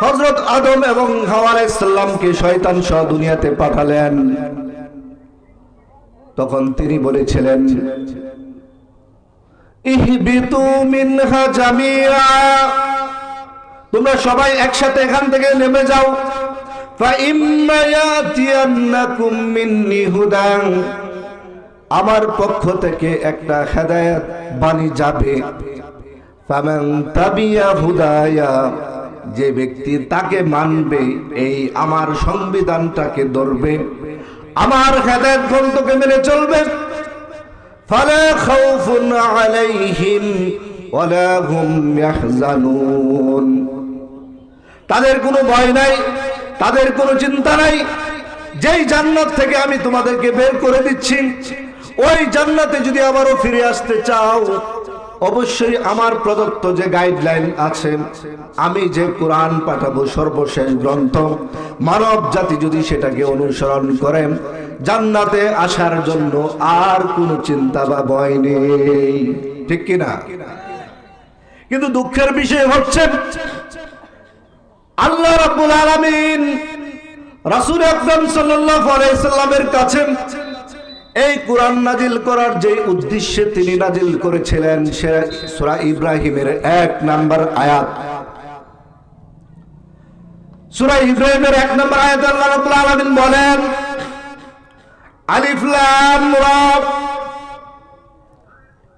হজরত আদম এবং হাওয়া ইসলামকে শয়তান সহ দুনিয়াতে পাঠালেন। তখন তিনি বলেছিলেন তোমরা সবাই একসাথে এখান থেকে নেমে যাও। আমার পক্ষ থেকে একটা হেদায়াত বাণী যাবে। হুদায়া যে ব্যক্তি তাকে মানবে, এই আমার সংবিধানটাকে ধরবে, আমার হেদায়েত গ্রন্থকে মেনে চলবে। ফালা তাদের কোনো ভয় নাই, তাদের কোনো চিন্তা নাই। যেই জান্নাত থেকে আমি তোমাদেরকে বের করে দিচ্ছি, ওই জান্নাতে যদি আবারও ফিরে আসতে চাও অবশ্যই আমার প্রদত্ত যে গাইডলাইন আছে, আমি যে কোরআন পাঠাবো সর্বশেষ গ্রন্থ, মানব জাতি যদি সেটাকে অনুসরণ করে, জান্নাতে আসার জন্য আর কোনো চিন্তা বা ভয় নেই। ঠিক কিনা কিন্তু দুঃখের বিষয় হচ্ছে, আল্লাহ রাব্বুল আলামিন রাসূল আকরাম সাল্লাল্লাহু আলাইহি কাছে এই কোরআন নাজিল করার যে উদ্দেশ্যে তিনি নাজিল করেছিলেন, সে সূরা ইব্রাহিমের এক নাম্বার আয়াত। সূরা ইব্রাহিমের এক নাম্বার আয়াত আল্লাহ রাব্বুল আলামিন বলেন, আলিফ লাম রা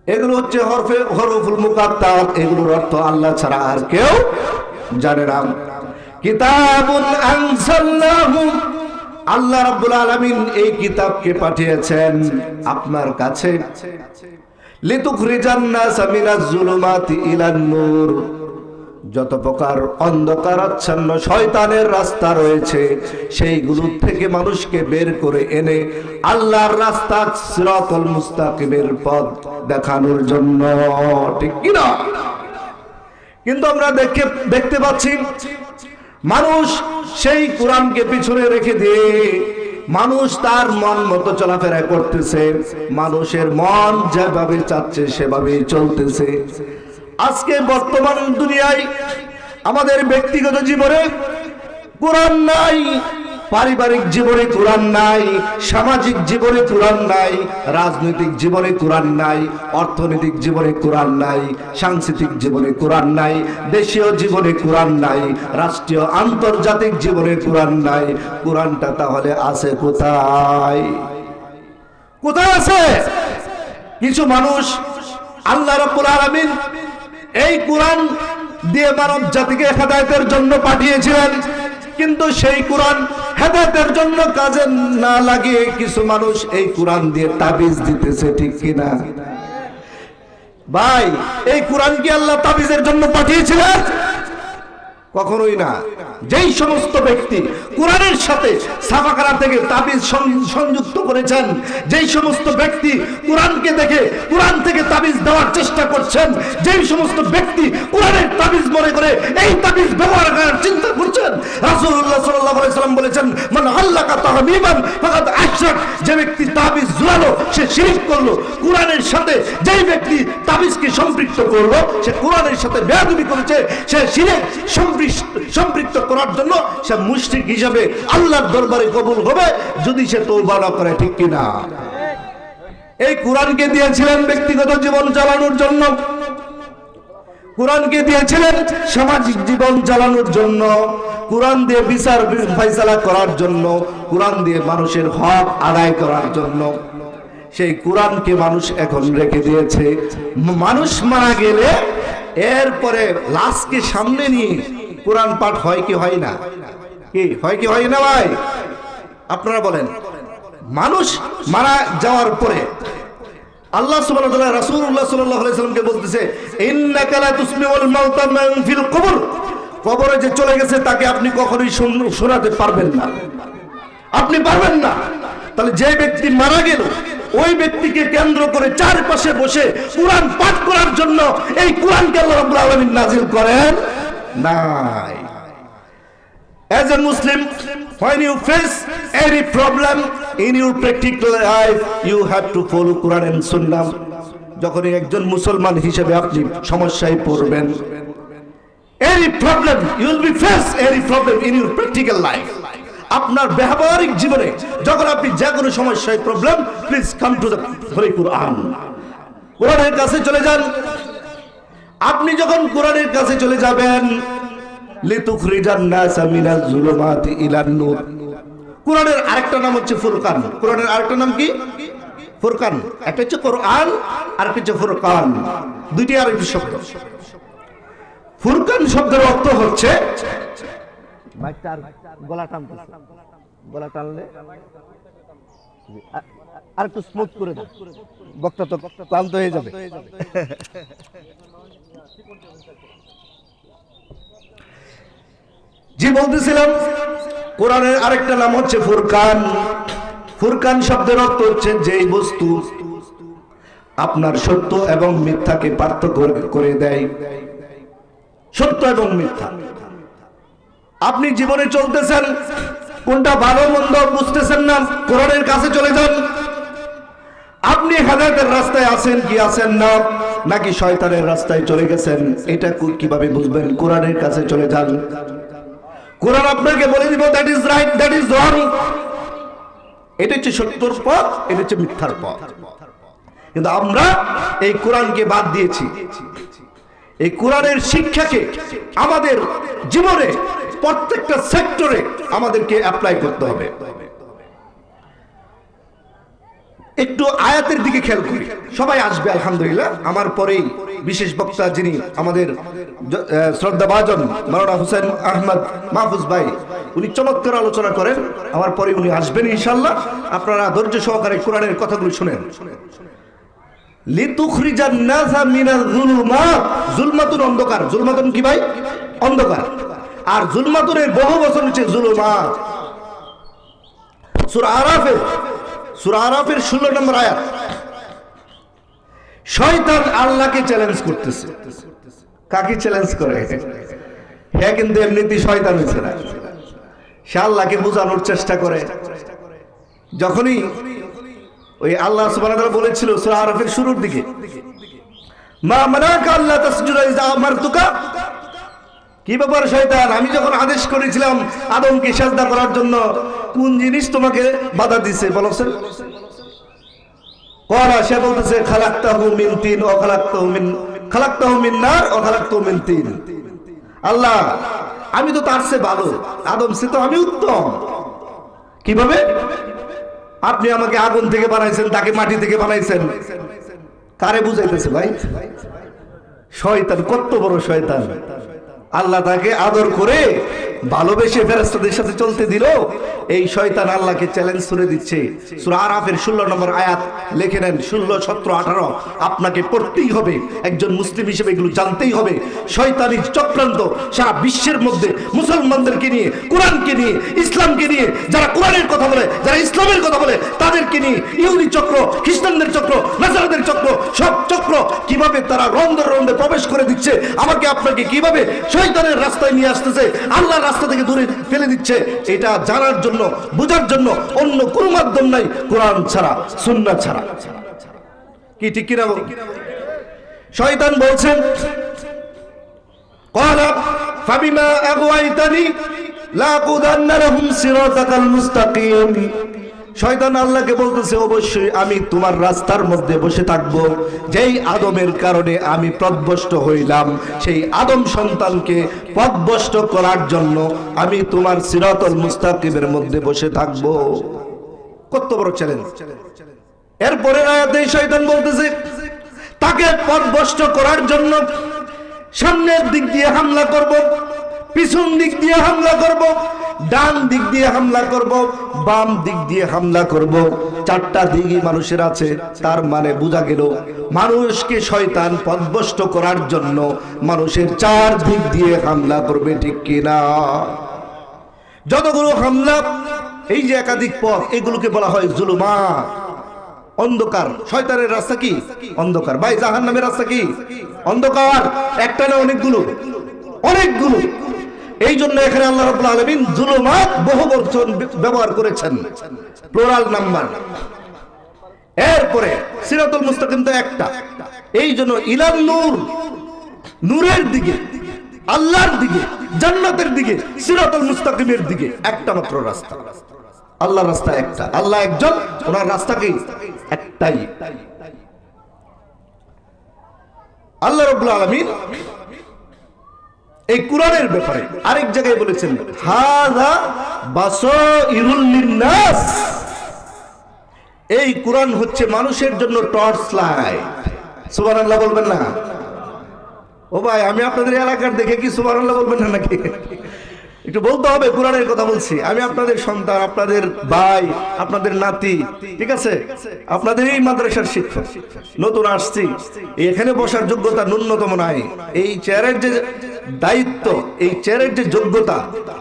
এগুলো হচ্ছে হরফে, হরফুল মুকাত্তার এগুলোর অর্থ আল্লাহ ছাড়া আর কেউ জানে না। কিতাবুন আনসাল্লাহু আল্লাহ রাব্বুল আলামিন এই কিতাবকে পাঠিয়েছেন আপনার কাছে। যত প্রকার অন্ধকার আচ্ছন্ন শয়তানের রাস্তা রয়েছে, সেইগুলো থেকে মানুষকে বের করে এনে আল্লাহর রাস্তা সিরাতুল মুস্তাকিমের পথ দেখানোর জন্য। ঠিক কি না কিন্তু আমরা দেখে দেখতে পাচ্ছি মানুষ সেই কোরআনকে পিছনে রেখে দিয়ে মানুষ তার মন মতো চলাফেরা করতেছে। মানুষের মন যেভাবে চাচ্ছে সেভাবে চলতেছে। আজকে বর্তমান দুনিয়ায় আমাদের ব্যক্তিগত জীবনে কোরআন নাই। পারিবারিক জীবনে কোরআন নাই, সামাজিক জীবনে কোরআন নাই, রাজনৈতিক জীবনে কোরআন নাই, অর্থনৈতিক জীবনে কোরআন নাই, সাংস্কৃতিক জীবনে কোরআন নাই, দেশীয় জীবনে কোরআন নাই, রাষ্ট্রীয় আন্তর্জাতিক জীবনে কোরআন নাই। কোরআনটা তাহলে আছে কোথায়? কোথায় আছে? কিছু মানুষ, আল্লাহ রাব্বুল আলামিন এই কোরআন দিয়ে মানব জাতিকে হেদায়েতের জন্য পাঠিয়েছিলেন, কিন্তু সেই কোরআন হেদায়েতের জন্য কাজে না লাগিয়ে কিছু মানুষ এই কোরআন দিয়ে তাবিজ দিতেছে, ঠিক কিনা? ভাই, এই কোরআন কি আল্লাহ তাবিজের জন্য পাঠিয়েছিলেন? কখনোই না। যেই সমস্ত ব্যক্তি কোরআনের সাথে সাফাকারা থেকে তাবিজ সংযুক্ত করেছেন, যেই সমস্ত ব্যক্তি কোরআনকে দেখে কোরআন থেকে তাবিজ দেওয়ার চেষ্টা করছেন, যেই সমস্ত ব্যক্তি কোরআনের তাবিজ মনে করে এই তাবিজ ব্যবহার করার চিন্তা করছেন রাসূলুল্লাহ সাল্লাল্লাহু আলাইহি সাল্লাম বলেছেন, মান আল্লাকা তাহমিমান ফাকাদ আশরাক। যে ব্যক্তি তাবিজ ঝুলালো, সে শিরক করল। কোরআনের সাথে যেই ব্যক্তি তাবিজকে সম্পৃক্ত করল, সে কোরআনের সাথে বেয়াদবি করেছে, সে শিরক সম্পৃক্ত করার জন্য সে মুশরিক হিসাবে আল্লাহর দরবারে কবুল হবে, যদি সে তওবা না করে, ঠিক কিনা? এই কোরআনকে দিয়েছিলেন ব্যক্তিগত জীবন চালানোর জন্য। কোরআনকে দিয়েছিলেন সামাজিক জীবন চালানোর জন্য। কোরআন দিয়ে বিচার ফয়সালা করার জন্য, কোরআন দিয়ে মানুষের হক আদায় করার জন্য। সেই কোরআনকে মানুষ এখন রেখে দিয়েছে। মানুষ মারা গেলে এরপরে লাশকে সামনে নিয়ে কোরআন পাঠ হয় কি হয় না? কি, হয় কি হয় না ভাই? আপনারা বলেন। মানুষ মারা যাওয়ার পরে আল্লাহ সুবহানাহু ওয়া তাআলা রাসূলুল্লাহ সাল্লাল্লাহু আলাইহি সাল্লামকে বলতেছে, ইন্নাকা লা তুসমিউল মাউতা মান ফিল কবর। কবরে যে চলে গেছে তাকে আপনি কখনোই শোনাতে পারবেন না। আপনি পারবেন না। তাহলে যে ব্যক্তি মারা গেল ওই ব্যক্তিকে কেন্দ্র করে চারপাশে বসে কোরআন পাঠ করার জন্য এই কোরআনকে আল্লাহ রাব্বুল আলামিন নাজিল করেন নাই। As a Muslim, when you face any problem in your practical life, you have to follow Quran and Sunnah. যখন একজন মুসলমান হিসেবে আপনি সমস্যায় পড়বেন any problem, you will be face any problem in your life. আপনার ব্যবহারিক জীবনে যখন আপনি যে কোনো সমস্যায় problem please come to the Quran কোরআনের কাছে চলে যান। আপনি যখন কোরআনের কাছে চলে যাবেন কোরআনের আরেকটা নাম হচ্ছে ফুরকান। কোরআনের আরেকটা নাম কি? ফুরকান। একটা হচ্ছে কোরআন আর একটা হচ্ছে ফুরকান। দুইটি আরেকটি শব্দ। ফুরকান শব্দের অর্থ হচ্ছে গলা টানতেছে। গলা টানলে? আর একটু স্মুথ করে দাও বক্তা তো ক্লান্ত হয়ে যাবে। জি বলতেছিলাম কোরআনের আরেকটা নাম হচ্ছে ফুরকান। ফুরকান শব্দের অর্থ হচ্ছে যেই বস্তু আপনার সত্য এবং মিথ্যাকে পার্থক্য করে দেয়। সত্য এবং মিথ্যা। আপনি জীবনে চলতেছেন, কোনটা ভালো মন্দ বুঝতেছেন না, কোরআনের কাছে চলে যান। আপনি হেদায়তের রাস্তায় আছেন কি আছেন না, নাকি শয়তানের রাস্তায় চলে গেছেন, এটা কীভাবে বুঝবেন? কোরআনের কাছে চলে যান। কোরআন আপনাকে বলে দিব that is right that is wrong এটা হচ্ছে সত্যর পথ, এটা হচ্ছে মিথ্যার পথ। কিন্তু আমরা এই কোরআনকে বাদ দিয়েছি। এই কোরআনের শিক্ষাকে আমাদের জীবনে প্রত্যেকটা সেক্টরে আমাদেরকে অ্যাপ্লাই করতে হবে। একটু আয়াতের দিকে খেয়াল করি। সবাই আসবে আলহামদুলিল্লাহ। আমার পরেই বিশেষ বক্তা যিনি আমাদের আহ, শ্রদ্ধাভাজন মাওলানা হুসেন আহমদ মাহফুজ ভাই উনি চমৎকার আলোচনা করেন। আমার পরে উনি আসবেন ইনশাল্লাহ আপনারা ধৈর্য সহকারে কোরআনের কথাগুলো শুনেন। লিতুখরিজান নাসা মিনাল যুলুমাত। জুলমাতুন অন্ধকার। জুলমাতুন কি ভাই? অন্ধকার। আর জুলমাতুনের বহু বছর হচ্ছে জুলুমাত। সূরা আরাফের সূরা আরাফের 16 নম্বর আয়াত। শয়তান আল্লাহকে চ্যালেঞ্জ করতেছে। কাকে চ্যালেঞ্জ করে? হ্যাঁ কিন্তু এমনিতেই শয়তান হয়েছে না। সে আল্লাহকে বোঝানোর চেষ্টা করে। যখনই ওই আল্লাহ তাআলা বলেছিল সূরা আরাফের শুরুর দিকে কি ব্যাপার শয়তান? আমি যখন আদেশ করেছিলাম আদমকে সাজদা করার জন্য, কোন জিনিস তোমাকে বাধা দিছে বলছেন কলা, সে বলতেছে তিন তিন। আল্লাহ, আমি তো তার চেয়ে ভালো, আদম সে তো আমি উত্তম। কীভাবে? আপনি আমাকে আগুন থেকে বানাইছেন, তাকে মাটি থেকে বানাইছেন। কারে বুঝাইতেছে ভাই? শয়তান কত বড় শয়তান। আল্লাহ তাকে আদর করে ভালোবেসে ফেরেস্তাদের সাথে চলতে দিল। এই শয়তান আল্লাহকে চ্যালেঞ্জ করে দিচ্ছে। সূরা আরাফের ষোলো নম্বর আয়াত লিখে নেন, ষোলো, সতেরো, আঠারো। আপনাকে পড়তেই হবে, একজন মুসলিম হিসেবে এগুলো জানতেই হবে। শয়তানি চক্রান্ত সারা বিশ্বের মধ্যে মুসলমানদেরকে নিয়ে, কোরআনকে নিয়ে, ইসলামকে নিয়ে, যারা কোরআনের কথা বলে, যারা ইসলামের কথা বলে, তাদেরকে নিয়ে ইহুদি চক্র, খ্রিস্টানদের চক্র, নাসারাদের চক্র, সব চক্র কীভাবে তারা রন্ধে রন্ধে প্রবেশ করে দিচ্ছে, আমাকে আপনাকে কীভাবে শয়তানের রাস্তায় নিয়ে আসতেছে, আল্লাহর রাস্তা থেকে দূরে ফেলে দিচ্ছে এটা জানার জন্য বোঝার জন্য অন্য কোনো মাধ্যম নাই কোরআন ছাড়া সুন্নাহ ছাড়া কি ঠিক কিনা বল? শয়তান বলছেন قال فبما أغويتني لأقعدن لهم صراطك المستقيم শয়তান আল্লাহকে বলতেছে, অবশ্যই আমি তোমার রাস্তার মধ্যে বসে থাকব। যেই আদমের কারণে আমি পদভষ্ট হইলাম, সেই আদম সন্তানকে পদভষ্ট করার জন্য আমি তোমার সিরাতুল মুস্তাকিমের মধ্যে বসে থাকব। কত বড় চ্যালেঞ্জ এরপরে আয়াতে শয়তান বলতেছে, তাকে পদভষ্ট করার জন্য সামনের দিক দিয়ে হামলা করব। পিছন দিক দিয়ে হামলা করব, ডান দিক দিয়ে হামলা করব, বাম দিক দিয়ে হামলা করব। চারটা দিকই মানুষের আছে, তার মানে বোঝা গেল মানুষকে শয়তান পদভষ্ট করার জন্য মানুষের চার দিক দিয়ে হামলা করবে, ঠিক কিনা যতগুলো হামলা, এই যে একাধিক পথ, এগুলোকে বলা হয় জুলুমা অন্ধকার, শয়তানের রাস্তা কি? অন্ধকার। ভাই জাহান নামের রাস্তা কি? অন্ধকার। একটা না অনেকগুলো? অনেকগুলো। এই জন্য এখানে আল্লাহ রাব্বুল আলামিন জুলুমাত বহু বচন ব্যবহার করেছেন প্লোরাল নাম্বার এরপরে সিরাতুল মুস্তাকিম তো একটা। এই জন্য ইলান নূর, নূরের দিকে, আল্লাহর দিকে, জান্নাতের দিকে, সিরাতুল মুস্তাকিমের দিকে একটা মাত্র রাস্তা। আল্লাহর রাস্তা একটা। আল্লাহ একজন, ওনার রাস্তা কি? একটাই। আল্লাহ রাব্বুল আলামিন এই কোরআনের ব্যাপারে আরেক জায়গায় বলেছেন বাসাইরুল লিন্নাস। এই কোরআন হচ্ছে মানুষের জন্য টর্চ লাইট। সুবহানাল্লাহ বলবেন না? ও ভাই, আমি আপনাদের এলাকার দেখে কি সুবহানাল্লাহ বলবেন না নাকি? একটু বলতে হবে, কোরআনের কথা বলছি। আমি আপনাদের সন্তান, আপনাদের ভাই, আপনাদের নাতি, ঠিক আছে? আপনাদের এই মাদ্রাসার শিক্ষক। নতুন আসছি। এখানে বসার যোগ্যতা ন্যূনতম নাই। এই চেয়ারের যে দায়িত্ব, এই চেয়ারের যে যোগ্যতা,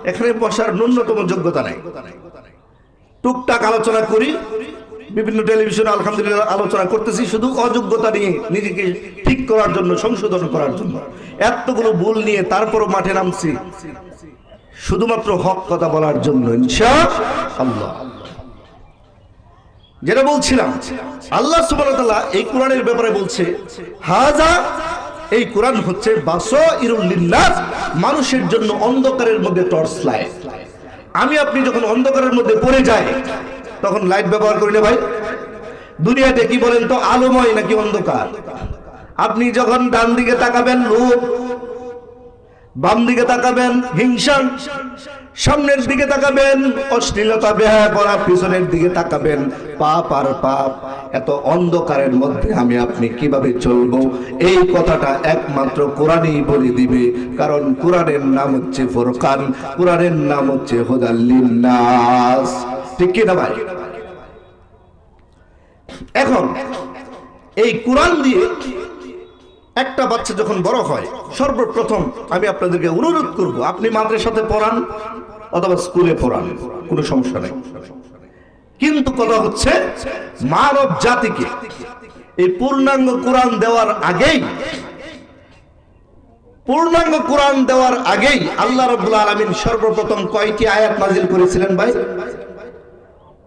এখানে বসার ন্যূনতম যোগ্যতা নাই। টুকটাক আলোচনা করি। বিভিন্ন টেলিভিশনে আলহামদুলিল্লাহ আলোচনা করতেছি, শুধু অযোগ্যতা নিয়ে নিজেকে ঠিক করার জন্য, সংশোধন করার জন্য। এতগুলো ভুল নিয়ে তারপরও মাঠে নামছি। শুধুমাত্র হক কথা বলার জন্য যেটা বলছিলাম, আল্লাহ সুবহানাহু এই কোরআনের ব্যাপারে বলছে হাজা এই কোরআন হচ্ছে মানুষের জন্য অন্ধকারের মধ্যে টর্চ লাইট। আমি আপনি যখন অন্ধকারের মধ্যে পড়ে যাই, তখন লাইট ব্যবহার করি না ভাই। দুনিয়াতে কি বলেন তো, আলোময় নাকি অন্ধকার? আপনি যখন ডান দিকে তাকাবেন লোভ বাম দিকে তাকাবেন হিংসা সামনের দিকে তাকাবেন, অশ্লীলতা বেহা করা পিছনের দিকে তাকাবেন। পাপ আর পাপ, এত অন্ধকারের মধ্যে আমি আপনি কীভাবে চলবো? এই কথাটা একমাত্র কোরআনই বলে দিবে। কারণ কোরআনের নাম হচ্ছে ফোরকান, কোরআনের নাম হচ্ছে হুদাল্লিন্নাস। ঠিক কি না ভাই? এখন এই কোরআন দিয়ে একটা বাচ্চা যখন বড় হয়, সর্বপ্রথম আমি আপনাদেরকে অনুরোধ করব, আপনি মাদ্রাসাতে পড়ান অথবা স্কুলে পড়ান, কোনো সমস্যা নেই। কিন্তু কথা হচ্ছে, মানব জাতিকে এই পূর্ণাঙ্গ কোরআন দেওয়ার আগেই, পূর্ণাঙ্গ কোরআন দেওয়ার আগেই আল্লাহ রব্বুল আলমিন সর্বপ্রথম কয়টি আয়াত নাজিল করেছিলেন ভাই?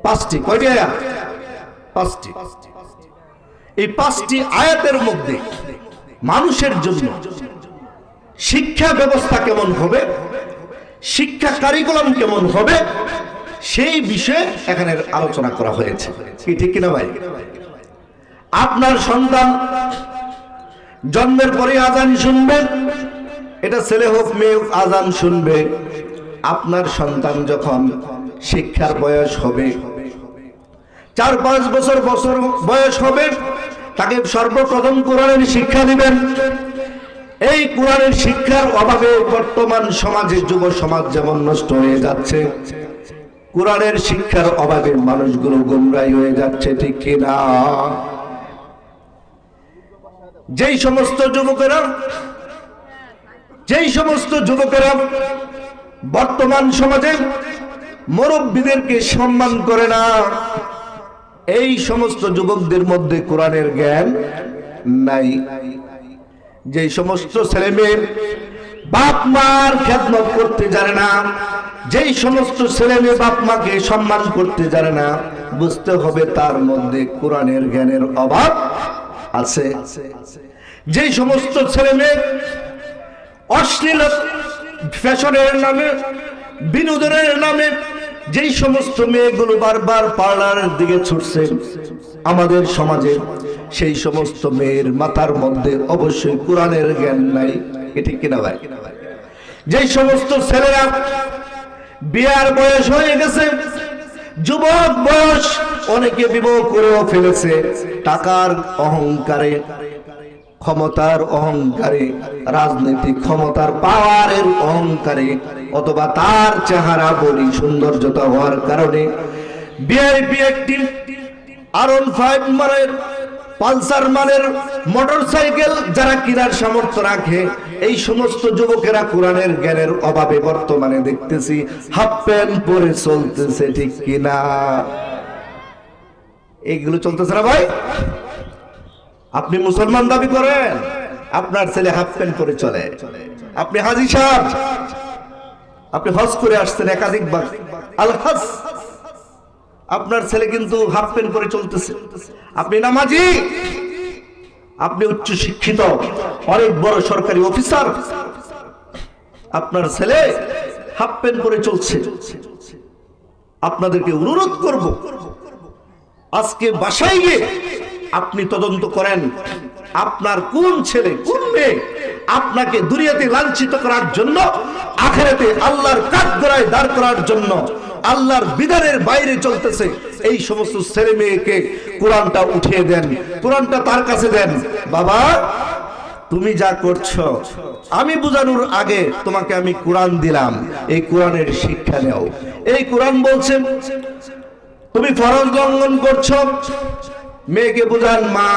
পাঁচটি। কয়টি আয়াত? পাঁচটি। এই পাঁচটি আয়াতের মধ্যে মানুষের জন্য। শিক্ষা ব্যবস্থা কেমন হবে? শিক্ষা কারিকুলাম কেমন হবে? সেই বিষয়ে এখানে আলোচনা করা হয়েছে। কি, ঠিক কিনা ভাই? আপনার সন্তান জন্মের পরে আজান শুনবে, এটা ছেলে হোক, মেয়ে হোক, আজান শুনবে। আপনার সন্তান যখন শিক্ষার বয়স হবে চার পাঁচ বছর বছর বয়স হবে তাকে সর্বপ্রথম কোরআনের শিক্ষা দিবেন। এই কোরআনের শিক্ষার অভাবে বর্তমান সমাজে, যুব সমাজ যেমন নষ্ট হয়ে যাচ্ছে, কোরআনের শিক্ষার অভাবে মানুষগুলো গুমরাই হয়ে যাচ্ছে, ঠিক কিনা যেই সমস্ত যুবকেরা, যেই সমস্ত যুবকেরা বর্তমান সমাজে মুরব্বীদেরকে সম্মান করে না এই সমস্ত যুবকদের মধ্যে কোরআনের জ্ঞান নাই। যে সমস্ত ছেলে মেয়ে বাপ মার খেদমত করতে জানে না, যেই সমস্ত ছেলে মেয়ে বাপ মাকে সম্মান করতে জানে না, বুঝতে হবে তার মধ্যে কোরআনের জ্ঞানের অভাব আছে। যেই সমস্ত ছেলে মেয়ে অশ্লীল ফ্যাশনের নামে, বিনোদনের নামে যেই সমস্ত মেয়েগুলো বারবার পার্লারের দিকে ছুটছে আমাদের সমাজে, সেই সমস্ত মেয়ের মাথার মধ্যে অবশ্যই কোরআনের জ্ঞান নাই এটি কিনা ভাই? যেই সমস্ত ছেলেরা বিয়ার বয়স হয়ে গেছে, যুবক বয়স অনেকে বিবাহ করেও ফেলেছে, টাকার অহংকারে ক্ষমতার অহংকারে, রাজনৈতিক ক্ষমতার পাওয়ারের অহংকারে অথবা তার চেহারা বলি সৌন্দর্যতা হওয়ার কারণে যারা কিনার রাখে, এই সমস্ত যুবকেরা জ্ঞানের অভাবে বর্তমানে দেখতেছি হাফ প্যান্ট পরে চলতেছে ঠিক কিনা। এইগুলো চলতেছে না ভাই? আপনি মুসলমান দাবি করেন, আপনার ছেলে হাফ প্যান্ট পরে চলে। আপনি হাজি সাহেব, আপনি হজ করে আসছেন আলহাজ আপনার ছেলে কিন্তু হাফ প্যান্ট পরে চলতেছে। আপনি নামাজি, আপনি উচ্চ শিক্ষিত, অনেক বড় সরকারি অফিসার। আপনার ছেলে হাফ প্যান্ট পরে চলছে। আপনাদেরকে অনুরোধ করব, আজকে বাসায় গিয়ে আপনি তদন্ত করেন। আপনার কোন ছেলে, কোন মেয়ে আপনাকে দুনিয়াতে লাঞ্ছিত করার জন্য, আখেরাতে আল্লাহর কাঠগড়ায় দাঁড় করার জন্য, আল্লাহর বিধানের বাইরে চলতেছে, এই সমস্ত ছেলে মেয়েকে কোরআনটা উঠিয়ে দেন, কোরআনটা তার কাছে দেন। বাবা, তুমি যা করছ, আমি বুঝানোর আগে তোমাকে আমি কোরআন দিলাম, এই কোরআনের শিক্ষা নেও। এই কোরআন বলছে, তুমি ফরজ লঙ্ঘন করছ মেয়েকে বুঝান মা,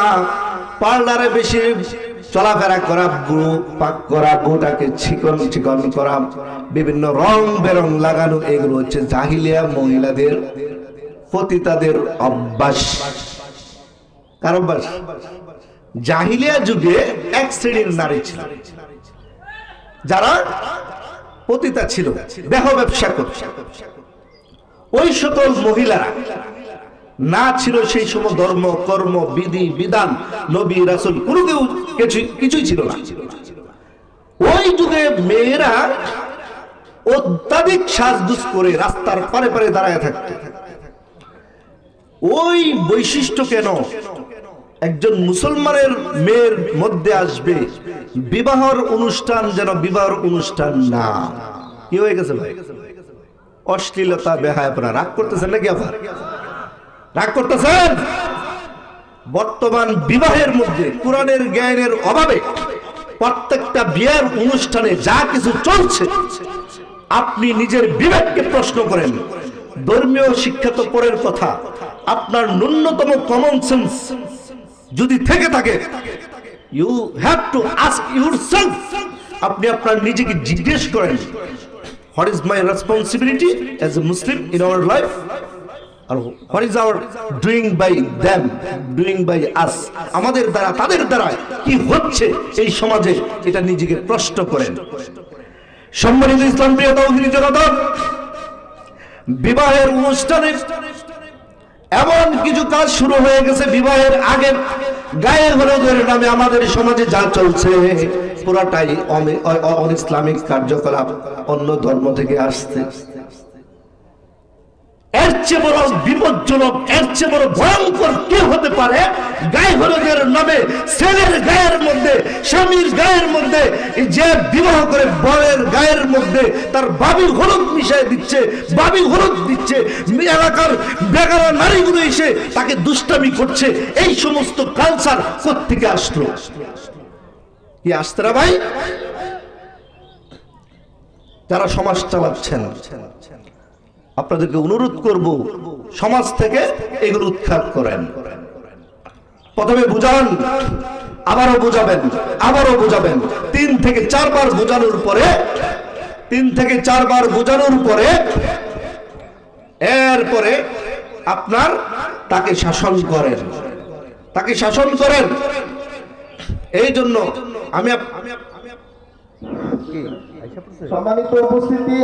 পার্লারে বেশি চলাফেরা করা বুড়ো পাক করা বউটাকে চিকন চিকন করা, বিভিন্ন রং বেরং লাগানো, এগুলো হচ্ছে জাহিলিয়া মহিলাদের, পতিতাদের অভ্যাস। কার অভ্যাস? জাহিলিয়া যুগে এক শ্রেণির নারী ছিল। যারা পতিতা ছিল, দেহ ব্যবসা করত। ওই সকল মহিলারা না ছিল সেই সময় ধর্ম, কর্ম, বিধি, বিধান, নবী, রাসুল, কোনো কিছু, কিছুই ছিল না। ওই যুগে মেয়েরা অত্যাধিক সাজগুজ করে রাস্তার পারে পারে দাঁড়ায় থাকত। ওই বৈশিষ্ট্য কেন? একজন মুসলমানের মেয়ের মধ্যে আসবে, বিবাহর অনুষ্ঠান যেন বিবাহর অনুষ্ঠান না। কি হয়ে গেছে ভাই? অশ্লীলতা বেহায় আপনারা রাগ করতেছেন নাকি আবার? রাগ করতেছেন? বর্তমান বিবাহের মধ্যে কোরআনের জ্ঞানের অভাবে প্রত্যেকটা বিয়ের অনুষ্ঠানে যা কিছু চলছে, আপনি নিজের বিবেককে প্রশ্ন করেন। ধর্মীয় শিক্ষা তো পরের কথা। আপনার ন্যূনতম কমন সেন্স যদি থেকে থাকে you have to ask your আপনি আপনার নিজেকে জিজ্ঞেস করেন what is my responsibility as a Muslim in our life what আমাদের দ্বারা, তাদের দ্বারা কি হচ্ছে এই সমাজে? এটা নিজেকে প্রশ্ন করেন। সম্মানিত ইসলাম জনতা, বিবাহের অনুষ্ঠানে এমন কিছু কাজ শুরু হয়ে গেছে বিবাহের আগে। গায়ে হলুদের নামে আমাদের সমাজে যা চলছে, পুরাটাই অন ইসলামিক কার্যকলাপ অন্য ধর্ম থেকে আসছে। এর চেয়ে বড় বিপজ্জনক, এর চেয়ে বড় ভয়ঙ্কর কে হতে পারে? গায়ে হলুদের নামে, ছেলের গায়ের মধ্যে, স্বামীর গায়ের মধ্যে, যে বিবাহ করে বরের গায়ের মধ্যে, তার বাবি হলুদ মিশাই দিচ্ছে, বাবি হলুদ দিচ্ছে, এলাকার বেগারা নারীগুলো এসে তাকে দুষ্টামি করছে। এই সমস্ত কালচার কোথেকে আসলো? কি আসতে না ভাই? যারা সমাজ চালাচ্ছেন আপনাদেরকে অনুরোধ করব, সমাজ থেকে এগুলো উৎখাত করেন। প্রথমে বুঝান, আবারও বোঝাবেন আবারও বোঝাবেন। তিন থেকে চারবার বোঝানোর পরে, তিন থেকে চারবার বোঝানোর পরে, এরপরে আপনার তাকে শাসন করেন। তাকে শাসন করেন। এই জন্য আমি সম্মানিত উপস্থিতি